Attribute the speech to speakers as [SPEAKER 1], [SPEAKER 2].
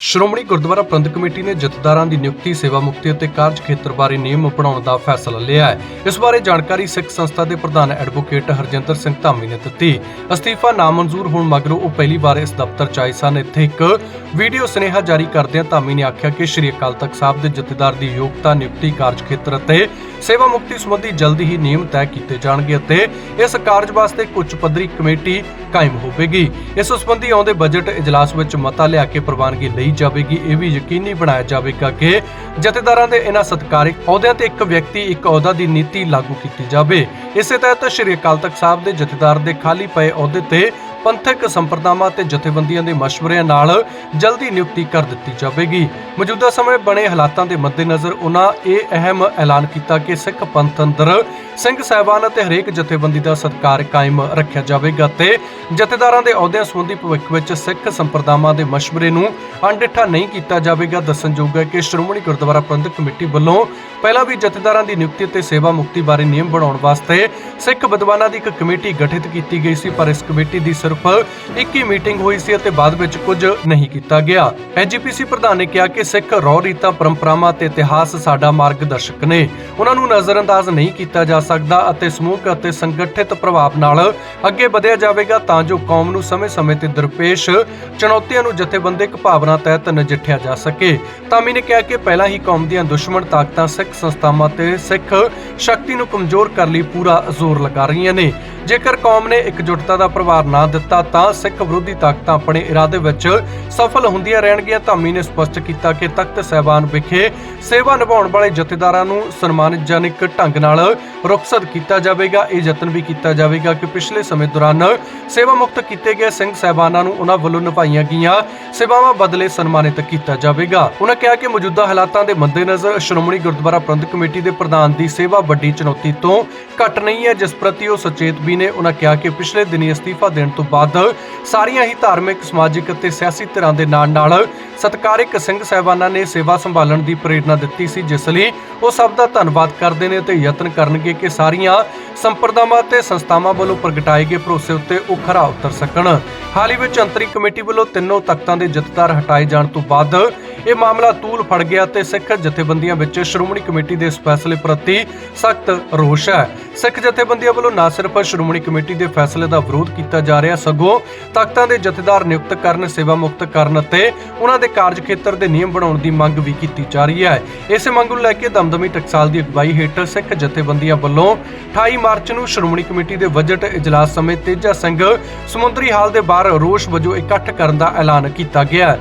[SPEAKER 1] ਸ਼੍ਰੋਮਣੀ ਗੁਰਦੁਆਰਾ ਪ੍ਰਬੰਧਕ committee ਨੇ ਜਥੇਦਾਰਾਂ ਦੀ ਨਿਯੁਕਤੀ, ਸੇਵਾ ਮੁਕਤੀ ਅਤੇ ਕਾਰਜ ਖੇਤਰ ਬਾਰੇ ਨਿਯਮ ਬਣਾਉਣ ਦਾ ਫੈਸਲਾ ਲਿਆ ਹੈ। ਇਸ ਬਾਰੇ ਜਾਣਕਾਰੀ ਸਿੱਖ ਸੰਸਥਾ ਦੇ ਪ੍ਰਧਾਨ ਐਡਵੋਕੇਟ ਹਰਜਿੰਦਰ ਸਿੰਘ ਧਾਮੀ ਨੇ ਦਿੱਤੀ। ਅਸਤੀਫਾ ਨਾਮਨਜ਼ੂਰ ਹੋਣ ਮਗਰੋਂ ਉਹ ਪਹਿਲੀ ਵਾਰ ਇਸ ਦਫ਼ਤਰ 'ਚ ਆਏ ਸਨ। ਇੱਥੇ ਇੱਕ ਵੀਡੀਓ ਸੁਨੇਹਾ ਜਾਰੀ ਕਰਦਿਆਂ ਧਾਮੀ ਨੇ ਆਖਿਆ ਕਿ ਸ਼੍ਰੀ ਅਕਾਲ ਤਖਤ ਸਾਹਿਬ ਦੇ ਜਥੇਦਾਰ ਦੀ ਯੋਗਤਾ, ਨਿਯੁਕਤੀ, ਕਾਰਜ ਖੇਤਰ ਅਤੇ ਸੇਵਾ ਮੁਕਤੀ ਸੰਬੰਧੀ ਜਲਦੀ ਹੀ ਨਿਯਮ ਤੈਅ ਕੀਤੇ ਜਾਣਗੇ ਅਤੇ ਇਸ ਕਾਰਜ ਵਾਸਤੇ ਇੱਕ ਉੱਚ ਪੱਧਰੀ ਕਮੇਟੀ ਕਾਇਮ ਹੋਵੇਗੀ। ਇਸ ਸੰਬੰਧੀ ਆਉਂਦੇ ਬਜਟ ਇਜਲਾਸ ਵਿੱਚ ਮਤਾ ਲਿਆ ਕੇ ਪ੍ਰਵਾਨਗੀ ਲਈ ਜਾਵੇਗੀ। ਇਹ ਵੀ ਯਕੀਨੀ ਬਣਾਇਆ ਜਾਵੇਗਾ ਕਿ ਜਥੇਦਾਰਾਂ ਦੇ ਇਹਨਾਂ ਸਤਕਾਰਿਕ ਅਹੁਦਿਆਂ ਤੇ ਇੱਕ ਵਿਅਕਤੀ, ਇੱਕ ਅਹੁਦਾ ਦੀ ਨੀਤੀ ਲਾਗੂ ਕੀਤੀ ਜਾਵੇ। ਇਸੇ ਤਹਿਤ ਸ਼੍ਰੀ ਅਕਾਲ ਤਖਤ ਸਾਹਿਬ ਦੇ ਜਥੇਦਾਰ ਦੇ ਖਾਲੀ ਪਏ ਅਹੁਦੇ ਤੇ ਪੰਥਕ ਸੰਪਰਦਾਵਾਂ ਤੇ ਜਥੇਬੰਦੀਆਂ ਦੇ ਮਸ਼ਵਰਿਆਂ ਨਾਲ ਜਲਦੀ ਨਿਯੁਕਤੀ ਕਰ ਦਿੱਤੀ ਜਾਵੇਗੀ। ਮੌਜੂਦਾ ਸਮੇਂ ਬਣੇ ਹਾਲਾਤਾਂ ਦੇ ਮੱਦੇਨਜ਼ਰ ਉਹਨਾਂ ਇਹ ਅਹਿਮ ਐਲਾਨ ਕੀਤਾ ਕਿ ਸਿੱਖ ਪੰਥ ਅੰਦਰ ਸਿੰਘ ਸਾਹਿਬਾਨ ਅਤੇ ਹਰੇਕ ਜਥੇਬੰਦੀ ਦਾ ਸਤਕਾਰ ਕਾਇਮ ਰੱਖਿਆ ਜਾਵੇਗਾ ਤੇ ਜਥੇਦਾਰਾਂ ਦੇ ਅਹੁਦਿਆਂ ਸੰਬੰਧੀ ਭਵਿੱਖ ਵਿੱਚ ਸਿੱਖ ਸੰਪਰਦਾਵਾਂ ਦੇ ਮਸ਼ਵਰੇ ਨੂੰ ਅਣਡਿੱਠਾ ਨਹੀਂ ਕੀਤਾ ਜਾਵੇਗਾ। ਦੱਸਣਯੋਗ ਹੈ ਕਿ ਸ਼੍ਰੋਮਣੀ ਗੁਰਦੁਆਰਾ ਪ੍ਰਬੰਧਕ ਕਮੇਟੀ ਵੱਲੋਂ ਪਹਿਲਾਂ ਵੀ ਜਥੇਦਾਰਾਂ ਦੀ ਨਿਯੁਕਤੀ ਅਤੇ ਸੇਵਾ ਮੁਕਤੀ ਬਾਰੇ ਨਿਯਮ ਬਣਾਉਣ ਵਾਸਤੇ ਸਿੱਖ ਵਿਦਵਾਨਾਂ ਦੀ ਇੱਕ ਕਮੇਟੀ ਗਠਿਤ ਕੀਤੀ ਗਈ ਸੀ, ਪਰ ਇਸ ਕਮੇਟੀ ਦੀ ਸਿਰਫ ਇੱਕ ਹੀ ਮੀਟਿੰਗ ਹੋਈ ਸੀ ਅਤੇ ਬਾਅਦ ਵਿੱਚ ਕੁਝ ਨਹੀਂ ਕੀਤਾ ਗਿਆ। ਐਜੀਪੀਸੀ ਪ੍ਰਧਾਨ ਨੇ ਕਿਹਾ ਕਿ ਸਿੱਖ ਰੌ ਰੀਤਾਂ, ਪਰੰਪਰਾਵਾਂ ਤੇ ਇਤਿਹਾਸ ਸਾਡਾ ਮਾਰਗਦਰਸ਼ਕ ਨੇ। ਉਹਨਾਂ ਨੂੰ ਨਜ਼ਰਅੰਦਾਜ਼ ਨਹੀਂ ਕੀਤਾ ਜਾ ਸਕਦਾ ਅਤੇ ਸਮੂਹਕ ਅਤੇ ਸੰਗਠਿਤ ਪ੍ਰਭਾਵ ਨਾਲ ਅੱਗੇ ਵਧਿਆ ਜਾਵੇਗਾ ਤਾਂ ਜੋ ਕੌਮ ਨੂੰ ਸਮੇਂ-ਸਮੇਂ ਤੇ ਦਰਪੇਸ਼ ਚੁਣੌਤੀਆਂ ਨੂੰ ਜਥੇਬੰਦਿਕ ਭਾਵਨਾ ਤਹਿਤ ਨਜਿੱਠਿਆ ਜਾ ਸਕੇ। ਤਾਮੀ ਨੇ ਕਿਹਾ ਕਿ ਪਹਿਲਾਂ ਹੀ ਕੌਮ ਦੀਆਂ ਦੁਸ਼ਮਣ ਤਾਕਤਾਂ ਸਿੱਖ ਸੰਸਥਾਵਾਂ ਤੇ ਸਿੱਖ ਸ਼ਕਤੀ ਨੂੰ ਕਮਜ਼ੋਰ ਕਰਨ ਲਈ ਪੂਰਾ ਜ਼ੋਰ ਲਗਾ ਰਹੀਆਂ ਨੇ। ਜੇਕਰ ਕੌਮ ਨੇ ਇਕਜੁੱਟਤਾ ਦਾ ਪ੍ਰਭਾਵ ਨਾ ਦਿੱਤਾ ਤਾਂ ਸਿੱਖ ਵਿਰੋਧੀ ਤਾਕਤਾਂ ਆਪਣੇ ਇਰਾਦੇ ਵਿੱਚ ਸਫਲ ਹੁੰਦੀਆਂ ਰਹਿਣਗੀਆਂ। ਧਾਮੀ ਨੇ ਸਪਸ਼ਟ ਕੀਤਾ ਕਿ ਤਖਤ ਸਹਿਬਾਨ ਵਿਖੇ ਸੇਵਾ ਨਿਭਾਉਣ ਵਾਲੇ ਜਥੇਦਾਰਾਂ ਨੂੰ ਸਨਮਾਨਜਨਕ ਢੰਗ ਨਾਲ ਰੁਖਸਤ ਕੀਤਾ ਜਾਵੇਗਾ। ਇਹ ਯਤਨ ਵੀ ਕੀਤਾ ਜਾਵੇਗਾ ਕਿ ਪਿਛਲੇ ਸਮੇਂ ਦੌਰਾਨ ਸੇਵਾ ਮੁਕਤ ਕੀਤੇ ਗਏ ਸਿੰਘ ਸਹਿਬਾਨਾਂ ਨੂੰ ਉਹਨਾਂ ਵੱਲੋਂ ਨਿਭਾਈਆਂ ਗਈਆਂ ਸੇਵਾਵਾਂ ਬਦਲੇ ਸਨਮਾਨਿਤ ਕੀਤਾ ਜਾਵੇਗਾ। ਉਹਨਾਂ ਕਿਹਾ ਕਿ ਮੌਜੂਦਾ ਹਾਲਾਤਾਂ ਦੇ ਮੱਦੇਨਜ਼ਰ ਸ਼੍ਰੋਮਣੀ ਗੁਰਦੁਆਰਾ ਪ੍ਰਬੰਧਕ ਕਮੇਟੀ ਦੇ ਪ੍ਰਧਾਨ ਦੀ ਸੇਵਾ ਵੱਡੀ ਚੁਣੌਤੀ ਤੋਂ ਘੱਟ ਨਹੀਂ ਹੈ, ਜਿਸ ਪ੍ਰਤੀ ਉਹ ਸੁਚੇਤ ਵੀ ਨੇ ਉਹਨਾਂ ਕਿਹਾ ਕਿ ਪਿਛਲੇ ਦਿਨੀ ਅਸਤੀਫਾ ਦੇਣ ਤੋਂ ਬਾਅਦ ਸਾਰੀਆਂ ਹੀ ਧਾਰਮਿਕ, ਸਮਾਜਿਕ ਅਤੇ ਸਿਆਸੀ ਧਿਰਾਂ ਦੇ ਨਾਲ ਨਾਲ ਸਤਕਾਰਿਕ ਸਿੰਘ ਸਹਿਬਾਨਾਂ ਨੇ ਸੇਵਾ ਸੰਭਾਲਣ ਦੀ ਪ੍ਰੇਰਣਾ ਦਿੱਤੀ ਸੀ, ਜਿਸ ਲਈ ਉਹ ਸਭ ਦਾ ਧੰਨਵਾਦ ਕਰਦੇ ਨੇ ਤੇ ਯਤਨ ਕਰਨਗੇ ਕਿ ਸਾਰੀਆਂ ਸੰਪਰਦਾਵਾਂ ਤੇ ਸੰਸਥਾਵਾਂ ਵੱਲੋਂ ਪ੍ਰਗਟਾਏ ਗਏ ਭਰੋਸੇ ਉੱਤੇ ਉਹ ਖਰਾ ਉਤਰ ਸਕਣ। ਹਾਲ ਹੀ ਵਿੱਚ ਅੰਤਰੀ ਕਮੇਟੀ ਵੱਲੋਂ ਤਿੰਨੋਂ ਤਖਤਾਂ ਦੇ ਜਥੇਦਾਰ ਹਟਾਏ ਜਾਣ ਤੋਂ ਬਾਅਦ ਇਹ ਮਾਮਲਾ ਤੂਲ ਫੜ ਗਿਆ ਤੇ ਸਿੱਖ ਜਥੇਬੰਦੀਆਂ ਵਿੱਚ ਸ਼੍ਰੋਮਣੀ ਕਮੇਟੀ ਦੇ ਇਸ ਫੈਸਲੇ ਪ੍ਰਤੀ ਸਖਤ ਰੋਸ਼ ਹੈ। ਸਿੱਖ ਜਥੇਬੰਦੀਆਂ ਵੱਲੋਂ ਨਾ ਸਿਰਫ ਸ਼੍ਰੋਮਣੀ ਕਮੇਟੀ ਦੇ ਫੈਸਲੇ ਦਾ ਵਿਰੋਧ ਕੀਤਾ ਜਾ ਰਿਹਾ, ਸਗੋਂ ਤਖਤਾਂ ਦੇ ਜਥੇਦਾਰ ਨਿਯੁਕਤ ਕਰਨ, ਸੇਵਾ ਮੁਕਤ ਕਰਨ ਅਤੇ ਉਹਨਾਂ ਦੇ ਕਾਰਜ ਖੇਤਰ ਦੇ ਨਿਯਮ ਬਣਾਉਣ ਦੀ ਮੰਗ ਵੀ ਕੀਤੀ ਜਾ ਰਹੀ ਹੈ। ਇਸੇ ਮੰਗ ਨੂੰ ਲੈ ਕੇ ਦਮਦਮੀ ਟਕਸਾਲ ਦੀ ਅਗਵਾਈ ਹੇਠ ਸਿੱਖ ਜਥੇਬੰਦੀਆਂ ਵੱਲੋਂ 28 ਮਾਰਚ ਨੂੰ ਸ਼੍ਰੋਮਣੀ ਕਮੇਟੀ ਦੇ ਬਜਟ ਇਜਲਾਸ ਸਮੇਂ ਤੇਜਾ ਸਿੰਘ ਸਮੁੰਦਰੀ ਹਾਲ ਦੇ ਬਾਹਰ ਰੋਸ ਵਜੋਂ ਇਕੱਠ ਕਰਨ ਦਾ ਐਲਾਨ ਕੀਤਾ ਗਿਆ